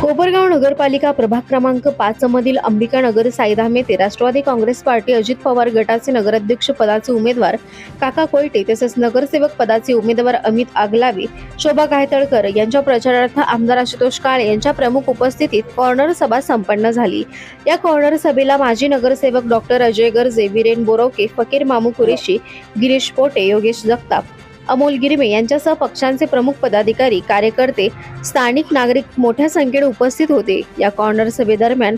कोपरगाव नगरपालिका प्रभाग क्रमांक पाच मधील अंबिका नगर साईधाम येथे राष्ट्रवादी काँग्रेस पार्टी अजित पवार गटाचे नगराध्यक्ष पदाचे उमेदवार काका कोयटे तसेच नगरसेवक पदाचे उमेदवार अमित आगलावी शोभा गायतळकर यांच्या प्रचारार्थ आमदार आशुतोष काळे यांच्या प्रमुख उपस्थितीत कॉर्नर सभा संपन्न झाली. या कॉर्नर सभेला माजी नगरसेवक डॉक्टर अजय गर्जे विरेन बोरवके फकीर मामू कुरेशी गिरीश पोटे योगेश जगताप अमोल गिरमे यांच्यासह पक्षांचे प्रमुख पदाधिकारी कार्यकर्ते स्थानिक नागरिक मोठ्या संख्येने उपस्थित होते. या कॉर्नर सभेदरम्यान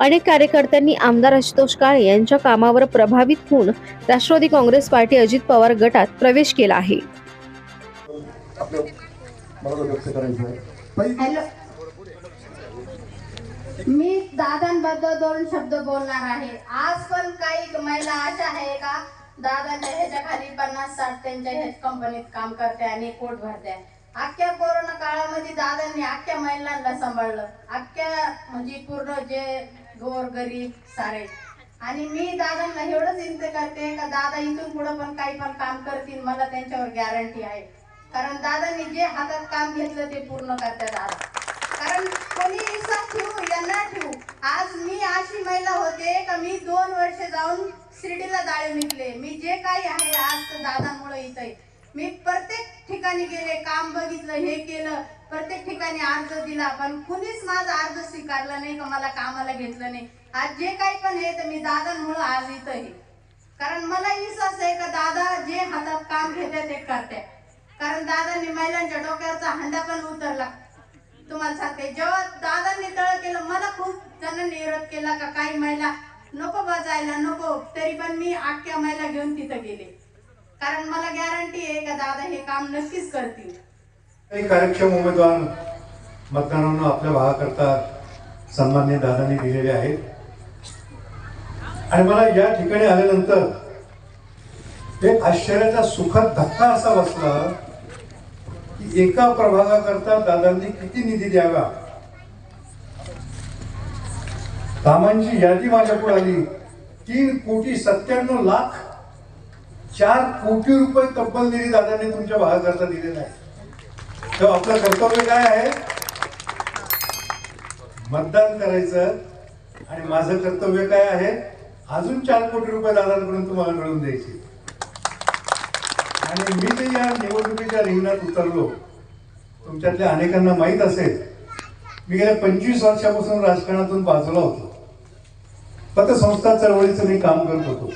अनेक कार्यकर्त्यांनी आमदार आशुतोष काळे यांच्या कामावर प्रभावित होऊन राष्ट्रवादी काँग्रेस पार्टी अजित पवार गटात प्रवेश केला आहे. मी दादांबद्दल दोन शब्द बोलणार आहे. आज पण काही महिला अशा आहे का दादांच्या ह्याच्या खाली पन्नास साठ त्यांच्या ह्याच कंपनीत काम करते आणि पोट भरते अख्ख्या कोरोना काळामध्ये दादांनी अख्ख्या महिलांना सांभाळलं. अख्ख्या म्हणजे पूर्ण जे गोर गरीब सारे. आणि मी दादांना एवढंच विनंती करते का दादा इथून पुढं पण काही पण काम करतील मला त्यांच्यावर गॅरंटी आहे. कारण दादांनी जे हातात काम घेतलं ते पूर्ण करतात दादा. कारण कोणी विश्वास ठेवू या ना ठेवू. आज मी अशी महिला होते का मी दोन वर्ष जाऊन शिर्डीला जाळे निघले मी जे काही आहे आज तर दादामुळे इथे मी प्रत्येक ठिकाणी गेले काम बघितलं हे केलं प्रत्येक ठिकाणी अर्ज दिला पण कुणीच माझा अर्ज स्वीकारला नाही का मला कामाला घेतलं नाही. आज जे काही पण आहे तर मी दादांमुळं आज इथं आहे कारण मला विश्वास आहे का दादा जे हातात काम घेते ते करते. कारण दादांनी महिलांच्या डोक्यावरचा हंडा पण उतरला. तुम्हाला सांगते जेव्हा दादांनी तळ केलं मला खूप जणांनी विरोध केला का काही महिला नको बजायला नको तरी पण मी आख्या महिला घेऊन तिथं गेले. कारण मला गॅरंटी आहे का दादा हे काम नक्कीच करतील. काही कार्यक्षम उमेदवार मतदारांना आपल्या भागाकरता सन्मान्य दादांनी दिलेले आहेत. आणि मला या ठिकाणी आल्यानंतर एक आश्चर्याचा सुखद धक्का असा बसला एका प्रभागाकरता दादांनी किती निधी द्यावा? कामांची यादी माझ्याकडे आली. तीन कोटी सत्त्याण्णव लाख चार कोटी रुपये तब्बल निधी दादांनी तुमच्या भागाकरता दिलेला आहे. तर आपलं कर्तव्य काय आहे? मतदान करायचं. आणि माझं कर्तव्य काय आहे? अजून चार कोटी रुपये दादांकडून तुम्हाला मिळवून द्यायचे. आणि मी ते या निवडणुकीत रिंगणात उतरलो. तुमच्यातल्या अनेकांना माहीत असेल मी गेल्या पंचवीस वर्षापासून राजकारणातून बाजूला होतो. पतसंस्था चळवळीचं मी काम करत होतो.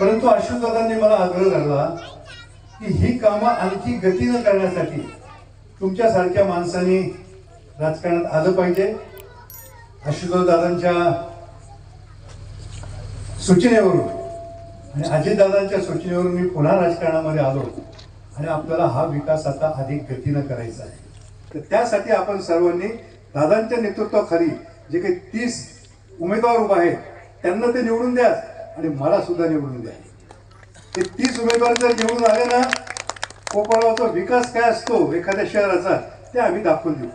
परंतु अशोकदादांनी मला आग्रह धरला की ही कामं आणखी गतीनं करण्यासाठी तुमच्यासारख्या माणसांनी राजकारणात आलं पाहिजे. आशुतोष दादांच्या सूचनेवरून आणि अजितदादांच्या सूचनेवरून मी पुन्हा राजकारणामध्ये आलो. आणि आपल्याला हा विकास आता अधिक गतीनं करायचा आहे. तर त्यासाठी आपण सर्वांनी दादांच्या नेतृत्वाखाली जे काही तीस उमेदवार उभा आहेत त्यांना ते निवडून द्या आणि मला सुद्धा निवडून द्या. ते तीस उमेदवार जर निवडून आले ना कोपरगावचा विकास काय असतो एखाद्या शहराचा ते आम्ही दाखवून देऊ.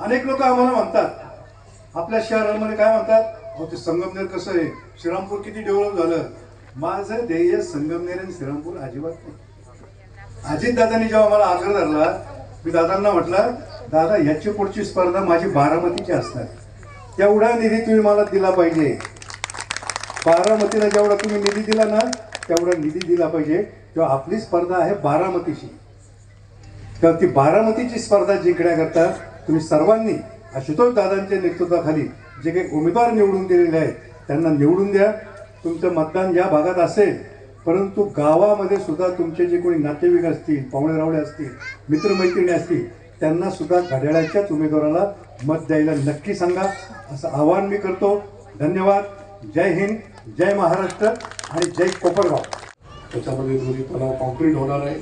अनेक लोक आम्हाला म्हणतात आपल्या शहरामध्ये काय म्हणतात अहो ते संगमनेर कसं आहे? श्रीरामपूर किती डेव्हलप झालं? माझं ध्येय संगमनेर आणि श्रीरामपूर अजिबात नाही. अजितदादांनी जेव्हा मला आग्रह धरला मी दादांना म्हटलं दादा याची पुढची स्पर्धा माझी बारामतीची असणार. तेवढा निधी तुम्ही मला दिला पाहिजे. बारामतीला जेवढा तुम्ही निधी दिला ना तेवढा निधी दिला पाहिजे. तेव्हा आपली स्पर्धा आहे बारामतीची. तेव्हा ती बारामतीची स्पर्धा जिंकण्याकरता तुम्ही सर्वांनी आशुतोष दादांच्या नेतृत्वाखाली जे काही उमेदवार निवडून दिलेले आहेत त्यांना निवडून द्या. तुमचं मतदान या भागात असेल परंतु गावामध्ये सुद्धा तुमचे जे कोणी नातेवाईक असतील पाहुणे रावळे असतील मित्रमैत्रिणी असतील त्यांना सुद्धा घड्याळ्याच्याच उमेदवाराला मत द्यायला नक्की सांगा. असं आवाहन मी करतो. धन्यवाद. जय हिंद जय महाराष्ट्र आणि जय कोपरगाव. त्याच्यामध्ये दोन्ही तलाव कॉन्क्रीट होणार आहे.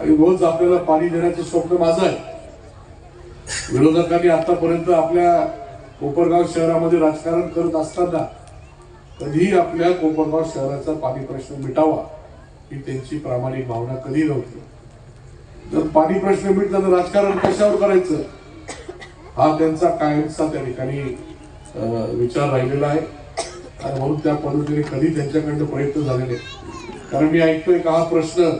आणि रोज आपल्याला पाणी देण्याचं स्वप्न माझं आहे. विरोधकांनी आतापर्यंत आपल्या कोपरगाव शहरामध्ये राजकारण करत असताना कधी आपल्या कोपरगाव शहराचा पाणी प्रश्न मिटावा ही त्यांची प्रामाणिक भावना कधी नव्हती. जर पाणी प्रश्न मिटला तर राजकारण कशावर करायचं? हा त्यांचा कायमचा त्या ठिकाणी विचार राहिलेला आहे. आणि म्हणून त्या पद्धतीने कधी त्यांच्याकडनं प्रयत्न झाले नाही कारण मी ऐकतोय का हा प्रश्न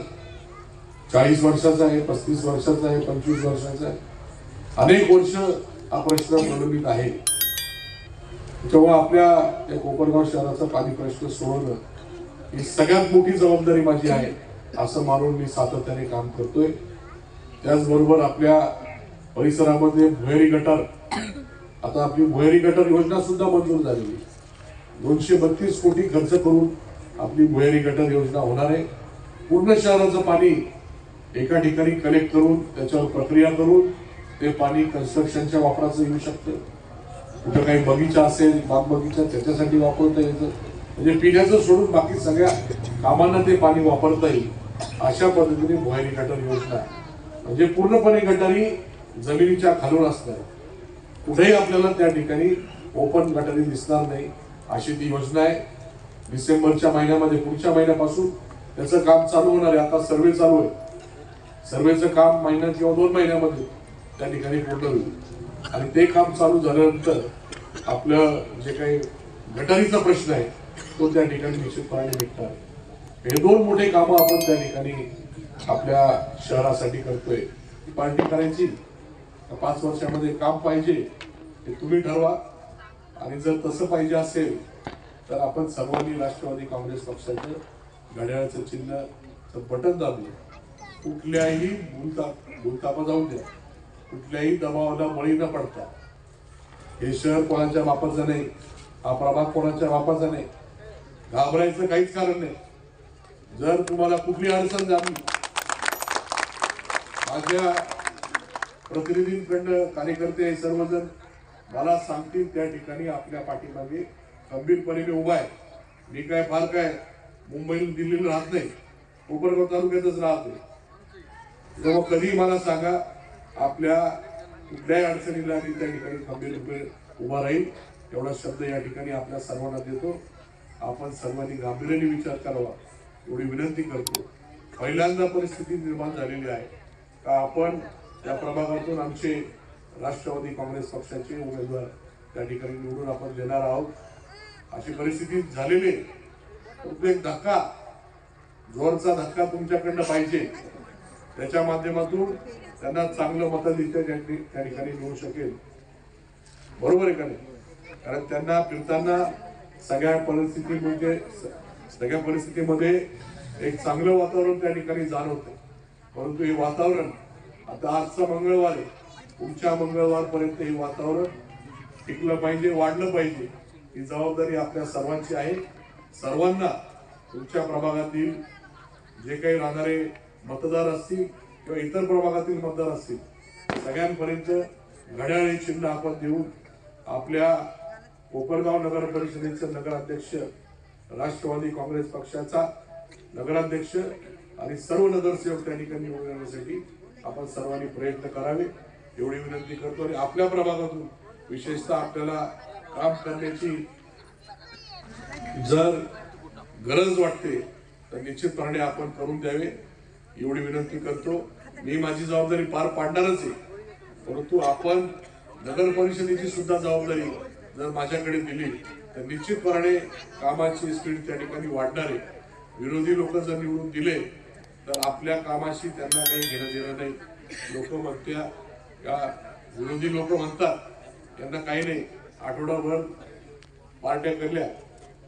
चाळीस वर्षाचा आहे पस्तीस वर्षाचा आहे पंचवीस वर्षाचा आहे? अनेक वर्ष हा प्रश्न प्रलंबित आहे. जेव्हा आपल्या या कोपरगाव शहराचा पाणी प्रश्न सोडवणं ही सगळ्यात मोठी जबाबदारी माझी आहे असं मानून मी सातत्याने काम करतोय. त्याचबरोबर आपल्या परिसरामध्ये भुहेरी गटार आता आपली भुहेरी गटार योजना सुद्धा मंजूर झालेली. दोनशे बत्तीस कोटी खर्च करून आपली भुहेरी गटार योजना होणार आहे. पूर्ण शहराचं पाणी एका ठिकाणी कलेक्ट करून त्याच्यावर प्रक्रिया करून ते पाणी कन्स्ट्रक्शनच्या वापराचं येऊ शकतं. कुठं काही बगीचा असेल बाग बगीचा त्याच्यासाठी वापरता येतं. म्हणजे पिण्याचं सोडून बाकी सगळ्या कामांना ते पाणी वापरता येईल. अशा पद्धतीने भुयारी गटार योजना. म्हणजे पूर्णपणे गटारी जमिनीच्या खालून असणार कुठेही आपल्याला त्या ठिकाणी ओपन गटारी दिसणार नाही. अशी ती योजना आहे. डिसेंबरच्या महिन्यामध्ये पुढच्या महिन्यापासून त्याचं काम चालू होणार आहे. आता सर्वे चालू आहे. सर्वेचं काम महिन्यात किंवा दोन महिन्यामध्ये त्या ठिकाणी पूर्ण होईल. आणि ते काम चालू झाल्यानंतर आपलं जे काही गटारीचा प्रश्न आहे तो त्या ठिकाणी निश्चितपणे निघणार. हे दोन मोठे कामं आपण त्या ठिकाणी आपल्या शहरासाठी करतोय. पार्टी करायची. पाच वर्षामध्ये काम पाहिजे हे तुम्ही ठरवा. आणि जर तसं पाहिजे असेल तर आपण सर्वांनी राष्ट्रवादी काँग्रेस पक्षाचं घड्याळाचं चिन्ह बटन दाबलं कुठल्याही भूलता भूलतापा जाऊ द्या. कुठल्याही दबावाला बळी न पडता. हे शहर कोणाच्या बापाचं नाही हा प्रभाग कोणाच्या बापाचा नाही घाबरायचं काहीच कारण नाही. जर तुम्हाला कुठली अडचण झाली माझ्या प्रतिनिधींकडनं कार्यकर्ते हे सर्वजण मला सांगतील त्या ठिकाणी आपल्या पाठीमागे खंबीरपणे मी उभा आहे. मी काय फार काय मुंबईला दिल्लीला राहत नाही कोपरगाव तालुक्यातच नाही. तेव्हा कधी मला सांगा आपल्या कुठल्याही अडचणीला मी त्या ठिकाणी खंबीरपणे उभा राहील. एवढा शब्द या ठिकाणी आपल्या सर्वांना देतो. आपण सर्वांनी गांभीर्याने विचार करावा. एवढी विनंती करतो. पहिल्यांदा परिस्थिती निर्माण झालेली आहे. का आपण त्या प्रभागातून आमचे राष्ट्रवादी काँग्रेस पक्षाचे उमेदवार त्या ठिकाणी निवडून आपण देणार आहोत? अशी परिस्थिती झालेली आहे. परंतु एक धक्का जोरचा धक्का तुमच्याकडनं पाहिजे. त्याच्या माध्यमातून त्यांना चांगलं मताधिक्य त्या त्या ठिकाणी मिळू शकेल. बरोबर आहे का नाही? कारण त्यांना फिरताना सगळ्या परिस्थिती म्हणजे स- सगळ्या परिस्थितीमध्ये एक चांगलं वातावरण त्या ठिकाणी जाणवतं. परंतु हे वातावरण आता आजचा मंगळवार आहे. पुढच्या मंगळवारपर्यंत हे वातावरण टिकलं पाहिजे वाढलं पाहिजे. ही जबाबदारी आपल्या सर्वांची आहे. सर्वांना तुमच्या प्रभागातील जे काही राहणारे मतदार असतील किंवा इतर प्रभागातील मतदार असतील सगळ्यांपर्यंत घड्याळी चिन्ह आपण देऊन आपल्या कोपरगाव नगर परिषदेचे नगराध्यक्ष राष्ट्रवादी काँग्रेस पक्षाचा नगराध्यक्ष आणि सर्व नगरसेवक त्या ठिकाणी निवडून येण्यासाठी आपण सर्वांनी प्रयत्न करावे. एवढी विनंती करतो आणि आपल्या प्रभागातून विशेषतः आपल्याला काम करण्याची जर गरज वाटते तर निश्चितपणे आपण करून द्यावे. एवढी विनंती करतो. मी माझी जबाबदारी पार पाडणारच आहे. परंतु आपण नगर परिषदेची सुद्धा जबाबदारी जर माझ्याकडे दिली तर निश्चितपणे कामाची स्पीड त्या ठिकाणी वाढणार आहे. विरोधी लोक जर निवडून दिले तर आपल्या कामाशी त्यांना काही घेणं देणं नाही. लोक म्हणत्या का विरोधी लोक म्हणतात त्यांना काही नाही आठवडाभर पार्ट्या केल्या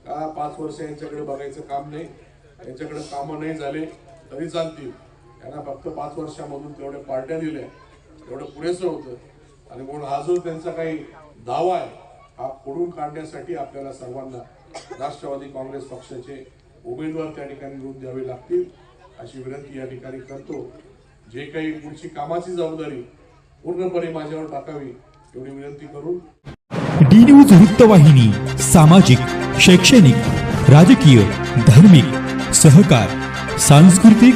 का पाच वर्ष यांच्याकडे बघायचं काम नाही? यांच्याकडे कामं नाही झाले तरी चालतील. त्यांना फक्त पाच वर्षामधून तेवढ्या पार्ट्या दिल्या. तेवढं पुरेसं होतं. आणि म्हणून हा जो त्यांचा काही दावा आहे हा खोडून काढण्यासाठी आपल्याला सर्वांना राष्ट्रवादी काँग्रेस पक्षाचे उमेदवार त्या ठिकाणी निवडून द्यावे लागतील अशी विनंती या ठिकाणी करतो. जे काही पुढची कामाची जबाबदारी पूर्णपणे माझ्यावर टाकावी एवढी विनंती करून. डी न्यूज वृत्तवाहिनी सामाजिक शैक्षणिक राजकीय धार्मिक सहकार सांस्कृतिक